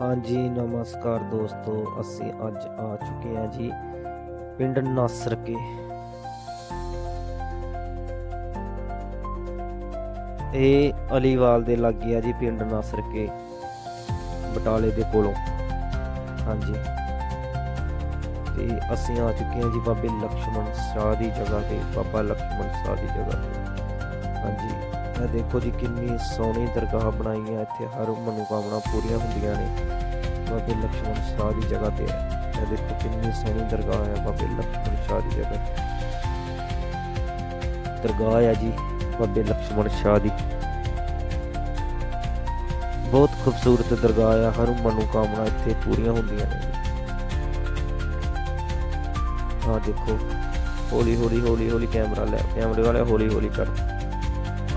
हाँ जी नमस्कार दोस्तों असं अज आ चुके हैं जी पिंड नासर के अलीवाल के लागे है जी पिंड नासर के बटाले दे कोलों हाँ जी ते असं आ चुके हैं जी बाबे लक्ष्मण शाह की जगह पर बाबा लक्ष्मण शाह की जगह पर हाँ जी ਇਹ ਦੇਖੋ ਜੀ ਕਿੰਨੀ ਸੋਹਣੀ ਦਰਗਾਹ ਬਣਾਈ ਹੈ ਇੱਥੇ ਹਰ ਮਨੋਕਾਮਨਾ ਪੂਰੀਆਂ ਹੁੰਦੀਆਂ ਨੇ ਬਾਬੇ ਲక్ష్మణ ਸ਼ਾਹ ਦੀ ਜਗ੍ਹਾ ਤੇ ਹੈ ਇਹ ਦੇਖੋ ਕਿੰਨੀ ਸੋਹਣੀ ਦਰਗਾਹ ਹੈ ਬਾਬੇ ਲక్ష్మణ ਸ਼ਾਹ ਦੀ ਜਗ੍ਹਾ ਦਰਗਾਹ ਹੈ ਜੀ ਬਾਬੇ ਲక్ష్మణ ਸ਼ਾਹ ਦੀ ਬਹੁਤ ਖੂਬਸੂਰਤ ਦਰਗਾਹ ਆ ਹਰ ਮਨੋਕਾਮਨਾ ਇੱਥੇ ਪੂਰੀਆਂ ਹੁੰਦੀਆਂ ਨੇ ਆ ਦੇਖੋ ਹੌਲੀ ਹੌਲੀ ਹੌਲੀ ਹੌਲੀ ਕੈਮਰਾ ਲੈ ਕੈਮਰੇ ਵਾਲੇ ਹੌਲੀ ਹੌਲੀ ਕਰੋ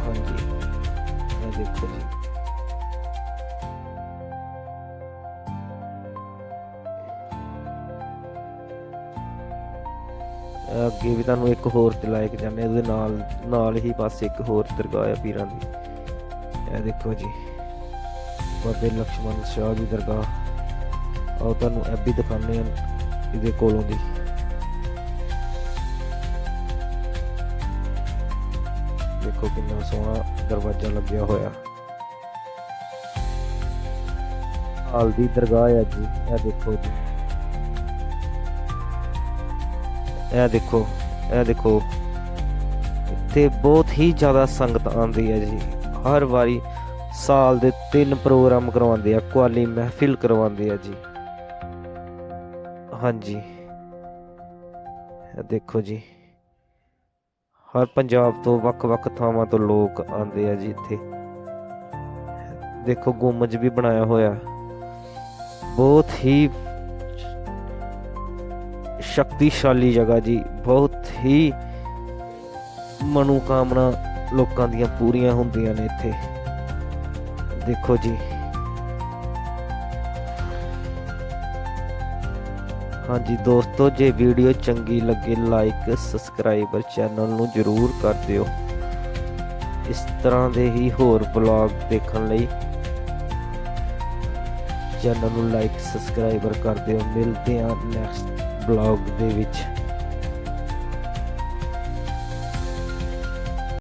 ਹਾਂਜੀ। ਇਹ ਦੇਖੋ ਜੀ। ਅੱਗੇ ਵੀ ਤੁਹਾਨੂੰ ਇੱਕ ਹੋਰ ਤੇ ਲਾਇਕ ਜਾਂਦੇ ਉਹਦੇ ਨਾਲ ਨਾਲ ਹੀ ਪਾਸੇ ਇੱਕ ਹੋਰ ਦਰਗਾਹ ਆ ਪੀਰਾਂ ਦੀ। ਇਹ ਦੇਖੋ ਜੀ, ਬਾਬੇ ਲక్ష్మణ ਸ਼ਾਹ ਦੀ ਦਰਗਾਹ। ਆਓ ਤੁਹਾਨੂੰ ਐਬ ਵੀ ਦਿਖਾਉਂਦੇ ਹਾਂ ਇਹਦੇ ਕੋਲੋਂ ਦੀ। ਦੇਖੋ ਕਿੰਨਾ ਸੋਹਣਾ ਦਰਵਾਜ਼ਾ ਲੱਗਿਆ ਹੋਇਆ। ਹਾਲ ਦੀ ਦਰਗਾਹ ਹੈ ਜੀ, ਇਹ ਦੇਖੋ ਜੀ। ਇਹ ਦੇਖੋ ਇਹ ਦੇਖੋ। ਇੱਥੇ ਬਹੁਤ ਹੀ ਜ਼ਿਆਦਾ ਸੰਗਤ ਆਉਂਦੀ ਹੈ ਜੀ। ਹਰ ਵਾਰੀ ਸਾਲ ਦੇ ਤਿੰਨ ਪ੍ਰੋਗਰਾਮ ਕਰਵਾਉਂਦੇ ਆ, ਕੁਆਲੀ ਮਹਿਫਿਲ ਕਰਵਾਉਂਦੇ ਆ ਜੀ। ਹਾਂਜੀ। ਦੇਖੋ ਜੀ। ਹਰ ਪੰਜਾਬ ਤੋਂ ਵੱਖ-ਵੱਖ ਥਾਵਾਂ ਤੋਂ ਲੋਕ ਆਉਂਦੇ ਆ ਜੀ ਇੱਥੇ। ਦੇਖੋ, ਗੁੰਮਜ ਵੀ ਬਣਾਇਆ ਹੋਇਆ। ਬਹੁਤ ਹੀ ਸ਼ਕਤੀਸ਼ਾਲੀ ਜਗ੍ਹਾ ਜੀ। ਬਹੁਤ ਹੀ ਮਨੋਕਾਮਨਾ ਲੋਕਾਂ ਦੀਆਂ ਪੂਰੀਆਂ ਹੁੰਦੀਆਂ ਨੇ ਇੱਥੇ। ਦੇਖੋ ਜੀ। ਹਾਂਜੀ ਦੋਸਤੋ, ਜੇ ਵੀਡੀਓ ਚੰਗੀ ਲੱਗੇ ਲਾਈਕ ਸਬਸਕ੍ਰਾਈਬਰ ਚੈਨਲ ਨੂੰ ਜਰੂਰ ਕਰ ਦਿਓ। ਇਸ ਤਰ੍ਹਾਂ ਦੇ ਹੀ ਹੋਰ ਵਲੌਗ ਦੇਖਣ ਲਈ ਚੈਨਲ ਨੂੰ ਲਾਈਕ ਸਬਸਕ੍ਰਾਈਬਰ ਕਰ ਦਿਓ। ਮਿਲਦੇ ਹਾਂ ਨੈਕਸਟ ਵਲੌਗ ਦੇ ਵਿੱਚ।